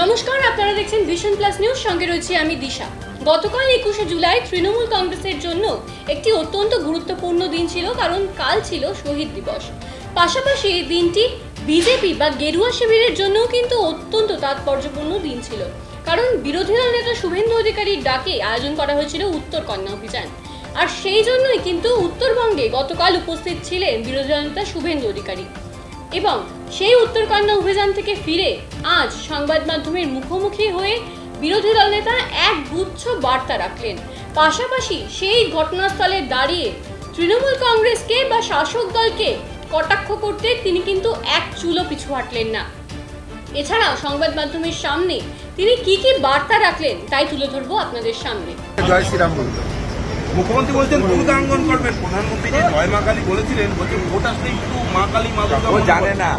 নমস্কার, আপনারা দেখছেন ভিশন প্লাস নিউজ সঙ্গে রয়েছে আমি দিশা। গতকাল একুশে জুলাই তৃণমূল কংগ্রেসের জন্য একটি অত্যন্ত গুরুত্বপূর্ণ দিন ছিল, কারণ কাল ছিল শহীদ দিবস। পাশাপাশি এই দিনটি বিজেপি বা গেরুয়া শিবিরের জন্যও কিন্তু অত্যন্ত তাৎপর্যপূর্ণ দিন ছিল। কারণ বিরোধী দল নেতা শুভেন্দু অধিকারীর ডাকে আয়োজন করা হয়েছিল উত্তর কন্যা অভিযান। আর সেই জন্যই কিন্তু উত্তরবঙ্গে গতকাল উপস্থিত ছিলেন বিরোধী দল নেতা শুভেন্দু অধিকারী। এবং সেই উত্তরকন্যা অভিযান থেকে ফিরে আজ সংবাদ মাধ্যমের মুখোমুখি হয়ে বিরোধী দল নেতা এক গুচ্ছ বার্তা রাখলেন। পাশাপাশি সেই ঘটনাস্থলে দাঁড়িয়ে তৃণমূল কংগ্রেসকে বা শাসক দলকে কটাক্ষ করতে তিনি কিন্তু এক চুলো পিছু হাঁটলেন না। এছাড়াও সংবাদ মাধ্যমের সামনে তিনি কি কি বার্তা রাখলেন তাই তুলে ধরবো আপনাদের সামনে। জয় শ্রীরাম মুখ্যমন্ত্রী বলছেন ভূতাঙ্গন করবেন। প্রধানমন্ত্রী যে জয় মা কালী বলেছিলেন বলছে ভোট আসলেই শুধু মা কালী মা জানে না।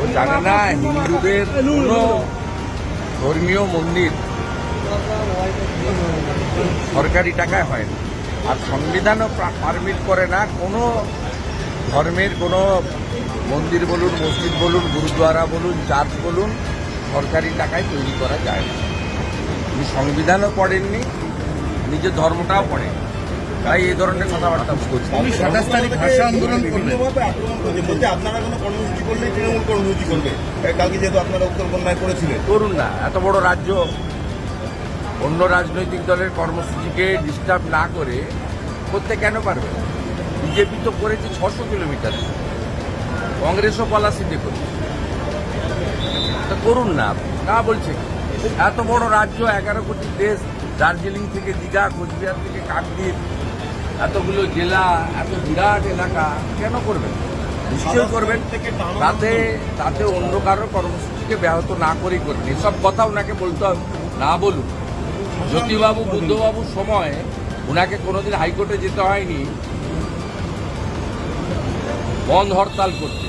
ও জানে না, হিন্দুদের কোনো ধর্মীয় মন্দির। সরকারি টাকায় হয় না। আর সংবিধানও পারমিট করে না, কোনো ধর্মের কোনো মন্দির বলুন, মসজিদ বলুন গুরুদ্বারা বলুন চার্চ বলুন, সরকারি টাকায় তৈরি করা যায় না। উনি সংবিধানও পড়েননি, নিজের ধর্মটাও পড়েন তাই এই ধরনের কথাবার্তা বলছেন উনি সাতাশ তারিখ ভাষা আন্দোলন করবেন আক্রমণ আপনারা কোনো কর্মসূচি করলে তৃণমূল কর্মসূচি করবে। এ, কালকে যেহেতু আপনারা করেছিলেন করুন না এত বড় রাজ্য। অন্য রাজনৈতিক দলের কর্মসূচিকে ডিস্টার্ব না করে করতে কেন পারবে? বিজেপি তো করেছে ছশো কিলোমিটার। কংগ্রেসও পলাশিতে করেছে। তা করুন না তা বলছে এত বড় রাজ্য এগারো কোটি দেশ দার্জিলিং থেকে দীঘা কোচবিহার থেকে কাকদ্বীপ এতগুলো জেলা, এত বিরাট এলাকা কেন করবেন? নিশ্চয়ই করবেন। তাতে তাতে অন্য কারও কর্মসূচিকে ব্যাহত না করেই করবেন এসব কথা ওনাকে বলতে না বলুন। জ্যোতিবাবু বুদ্ধবাবুর সময় ওনাকে কোনোদিন হাইকোর্টে যেতে হয়নি। বন্ধ হরতাল করতে।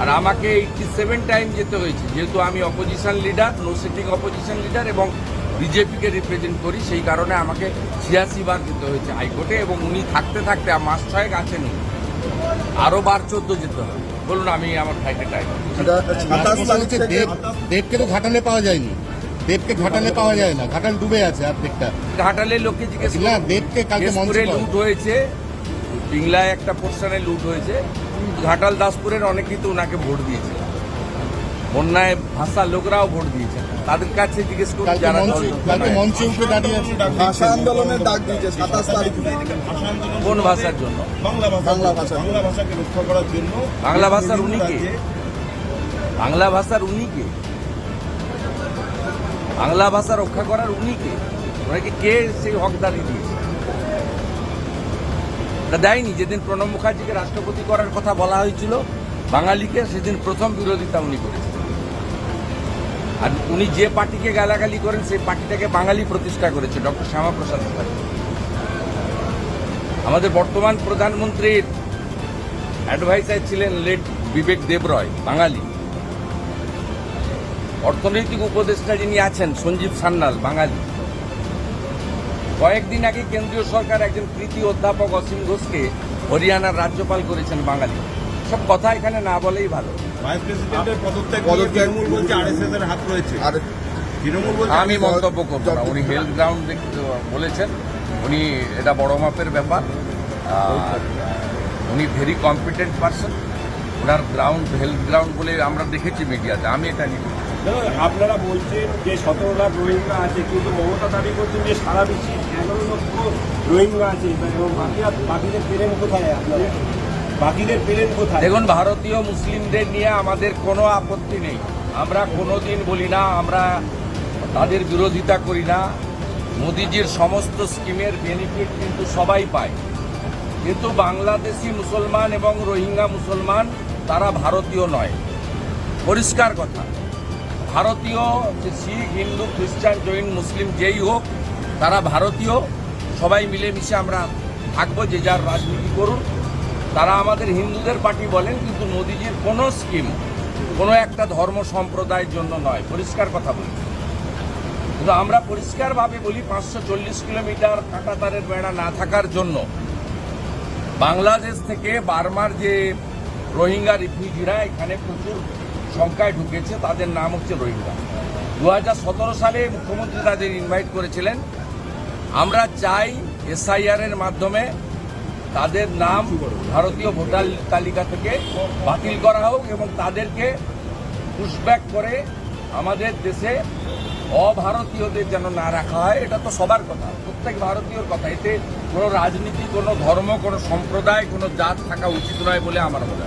আর আমাকে এইটটি সেভেন টাইম যেতে হয়েছে, যেহেতু আমি opposition leader no sitting opposition leader এবং বিজেপিকে রিপ্রেজেন্ট করি সেই কারণে আমাকে ছিয়াশি বার যেতে হয়েছে হাইকোর্টে এবং উনি থাকতে থাকতে আর মাস ছয়েক আছেন আরও বার চোদ্দ যেতে হবে। বলুন আমি আমার ফ্লাইটে টাইম হচ্ছে দেব দেবকে তো ঘাটালে পাওয়া যায়নি। দেবকে ঘাটালে পাওয়া যায় না। ঘাটাল ডুবে আছে অর্ধেকটা ঘাটালে লোককে জিজ্ঞেস না দেবকে কালকে মঞ্চে লুট হয়েছে পিংলায় একটা পোর্শনে লুট হয়েছে। ঘাটাল দাসপুরের অনেকেই তো ওনাকে ভোট দিয়েছে। বন্যায় ভাষা লোকরাও ভোট দিয়েছে। তাদের কাছে জিজ্ঞেস করুন যারা মঞ্চে উঠে দাঁড়িয়ে ভাষা আন্দোলনের ডাক দিয়েছে সাতাশ তারিখ কোন ভাষার জন্য? বাংলা ভাষা বাংলা ভাষা বাংলা ভাষাকে রক্ষা করার জন্য বাংলা ভাষার উনি কে? বাংলা ভাষার উনি কে? বাংলা ভাষা রক্ষা করার উনি কে? ওনাকে কে সেই হকদারি দিয়েছে? তা দেয়নি। যেদিন প্রণব মুখার্জিকে রাষ্ট্রপতি করার কথা বলা হয়েছিল বাঙালিকে সেদিন প্রথম বিরোধিতা উনি করেছেন। আর উনি যে পার্টিকে গালাগালি করেন, সেই পার্টিটাকে বাঙালি প্রতিষ্ঠা করেছে, ডক্টর শ্যামাপ্রসাদ মুখার্জি। আমাদের বর্তমান প্রধানমন্ত্রীর অ্যাডভাইসার ছিলেন লেট বিবেক দেবরয়, বাঙালি। অর্থনৈতিক উপদেষ্টা যিনি আছেন, সঞ্জীব সান্যাল, বাঙালি। কয়েকদিন আগে কেন্দ্রীয় সরকার একজন কৃতি অধ্যাপক অসীম ঘোষকে হরিয়ানার রাজ্যপাল করেছেন বাঙালি। সব কথা এখানে না বলেই ভালো। ভাইস প্রেসিডেন্টের পদত্যাগ তৃণমূল বলছে আরএসএস এর হাত রয়েছে। আর তৃণমূল বলছে আমি মন্তব্য করব না। উনি হেলথ গ্রাউন্ড বলেছেন। উনি এটা বড় মাপের ব্যাপার। আর উনি ভেরি কম্পিটেন্ট পার্সন ওনার গ্রাউন্ড হেলথ গ্রাউন্ড বলে আমরা দেখেছি মিডিয়াতে। আমি এটা নিয়ে আপনারা বলছেন যে সতেরো লাখ রোহিঙ্গা আছে কিন্তু মমতা দাবি করছেন যে সারা বিশ্বে এগারো লক্ষ রোহিঙ্গা আছে এবং বাকিরা বাকিদের পেলেন কোথায় আপনারা? বাকিদের কোথায়? দেখুন, ভারতীয় মুসলিমদের নিয়ে আমাদের কোনো আপত্তি নেই। আমরা কোনোদিন বলি না, আমরা তাদের বিরোধিতা করি না। মোদিজির সমস্ত স্কিমের বেনিফিট কিন্তু সবাই পায়। কিন্তু বাংলাদেশি মুসলমান এবং রোহিঙ্গা মুসলমান, তারা ভারতীয় নয়। পরিষ্কার কথা, ভারতীয় যে শিখ, হিন্দু, খ্রিস্টান, জৈন, মুসলিম যেই হোক, তারা ভারতীয়। সবাই মিলেমিশে আমরা থাকব, যে যার রাজনীতি করুন। তারা আমাদের হিন্দুদের পার্টি বলেন, কিন্তু মোদিজির কোনো স্কিম কোনো একটা ধর্ম সম্প্রদায়ের জন্য নয়। পরিষ্কার কথা বলি। কিন্তু আমরা পরিষ্কারভাবে বলি, পাঁচশো চল্লিশ কিলোমিটার কাঁটাতারের বেড়া না থাকার জন্য বাংলাদেশ থেকে বার্মার যে রোহিঙ্গা রিফিউজিরা এখানে প্রচুর সংখ্যায় ঢুকেছে। তাদের নাম হচ্ছে রোহিঙ্গা। দু হাজার সতেরো সালে মুখ্যমন্ত্রী তাদের ইনভাইট করেছিলেন। আমরা চাই এসআইআর এর মাধ্যমে তাদের নাম ভারতীয় ভোটার তালিকা থেকে বাতিল করা হোক এবং তাদেরকে পুশব্যাক করে আমাদের দেশে অভারতীয়দের যেন না রাখা হয়, এটা তো সবার কথা, প্রত্যেক ভারতীয়র কথা। এতে কোনো রাজনীতি, কোনো ধর্ম, কোনো সম্প্রদায়, কোনো জাত থাকা উচিত নয় বলে আমার মনে হয়।